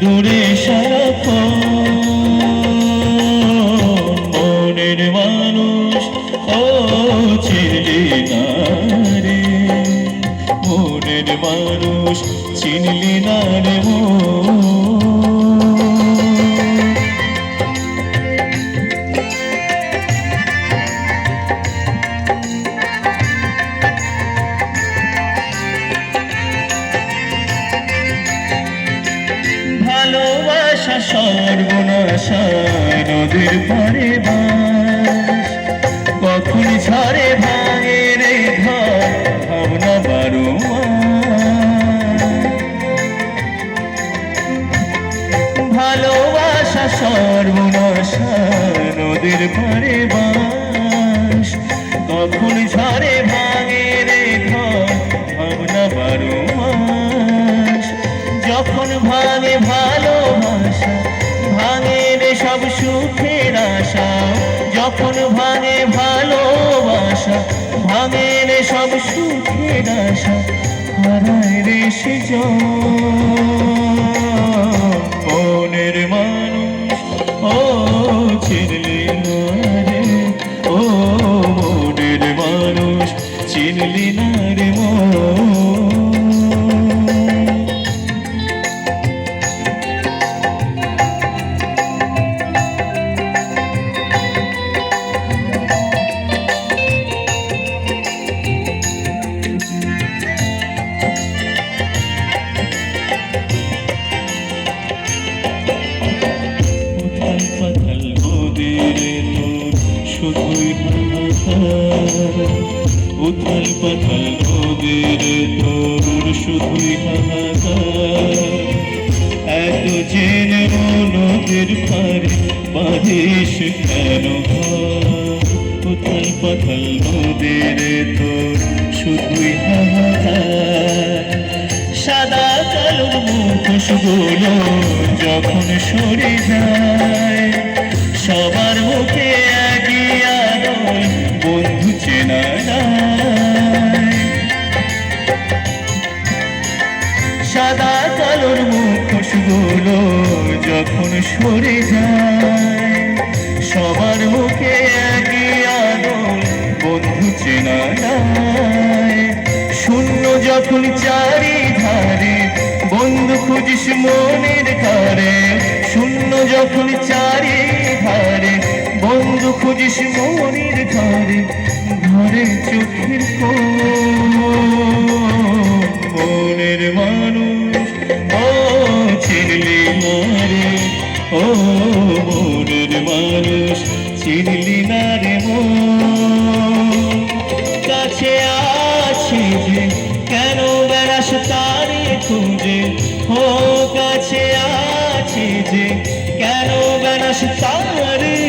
দূরে সারাক্ষণ মনের মানুষ ও চিনলি না রে। মনের মানুষ চিনলি না রে মন। নদীর পারে বাস। কখন ঝরে ভাঙে রে ঘর? ভাবনা বারো ভালোবাসা সর্বনাশা নদীর পারে বাস। কখন ঝরে সব সুখের আশা, যখন ভাঙে ভালোবাসা, ভাঙে রে সব সুখের আশা, হারায় রে সে মনের মানুষ, ও চিনলি না রে, ও মনের মানুষ, চিনলি না শুধুই উথাল পাথাল নদীরে তোর শুধুই এত জেনে নদীর পারে বাঁধিস কেন উথাল পাথাল নদীরে তোর শুধুই সাদা কালো মুখোশগুলো যখন সরে যায়, সবার মুখোশগুলো যখন সরে যায়, সবার মুখে একই আলোয় বন্ধু চেনা শূন্য যখন চারিধারে বন্ধু খুঁজিস মনের ধারে শূন্য যখন চারিধারে বন্ধু খুঁজিস মনের ধারে ঘরে চোখের মনের মানুষ ও মনের মানুষ চিনলি না রে কাছে আছি যে, কেন বেড়াস তারে খুঁজে? ও কাছে আছি যে, কেন বেড়াস তারে